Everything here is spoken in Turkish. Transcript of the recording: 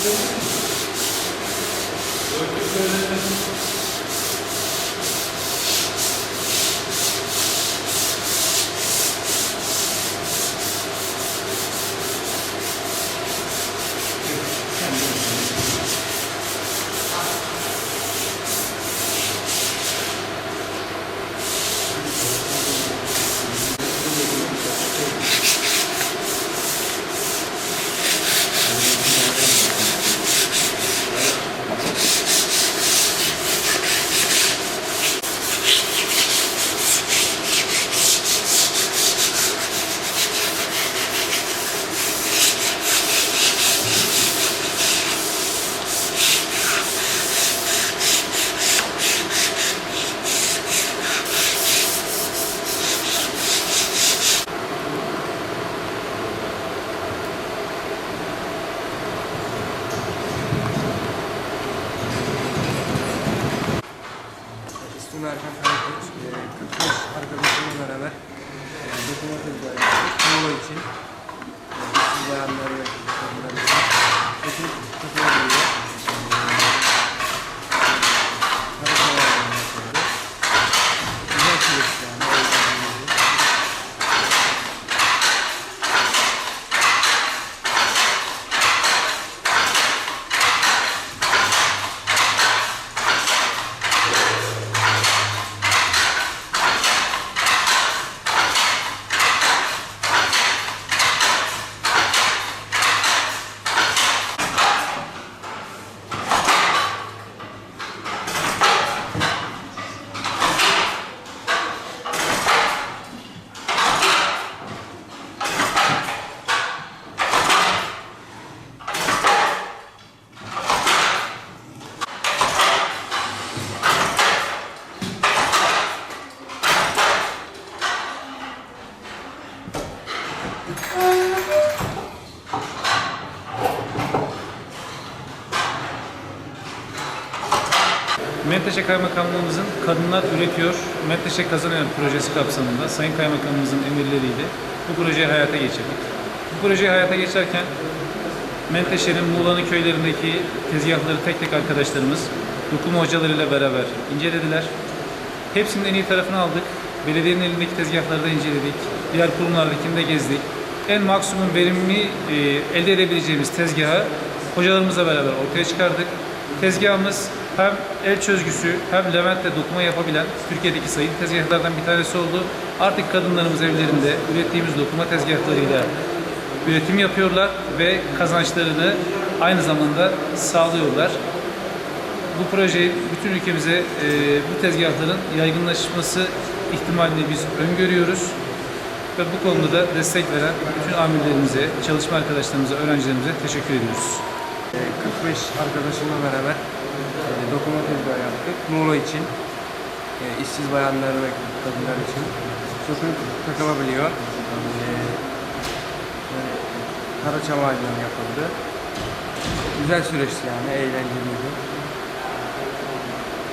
Thank you. Için. Menteşe Kaymakamlığımızın Kadınlar Üretiyor, Menteşe Kazanıyor projesi kapsamında Sayın Kaymakamımızın emirleriyle bu projeyi hayata geçirdik. Bu projeyi hayata geçerken Menteşe'nin Muğla'nın köylerindeki tezgahları tek tek arkadaşlarımız dokuma hocalarıyla beraber incelediler. Hepsinin en iyi tarafını aldık. Belediyenin elindeki tezgahları da inceledik. Diğer kurumlardakini de gezdik. En maksimum verimli e, elde edebileceğimiz tezgahı hocalarımızla beraber ortaya çıkardık. Tezgahımız hem el çözgüsü hem Levent'te dokuma yapabilen Türkiye'deki sayılı tezgahlardan bir tanesi oldu. Artık kadınlarımız evlerinde ürettiğimiz dokuma tezgahlarıyla üretim yapıyorlar ve kazançlarını aynı zamanda sağlıyorlar. Bu projeyi bütün ülkemize e, bu tezgahların yaygınlaşması ihtimalini biz öngörüyoruz. Ve bu konuda da destek veren bütün amirlerimize, çalışma arkadaşlarımıza, öğrencilerimize teşekkür ediyoruz. E, 45 arkadaşımla beraber e, dokuma tezgahı yaptık. Muğla için. E, işsiz bayanlar ve kadınlar için. Çok takılabiliyor. E, Karaçam ağacından yapıldı. Güzel süreçti yani, eğlenceliydi.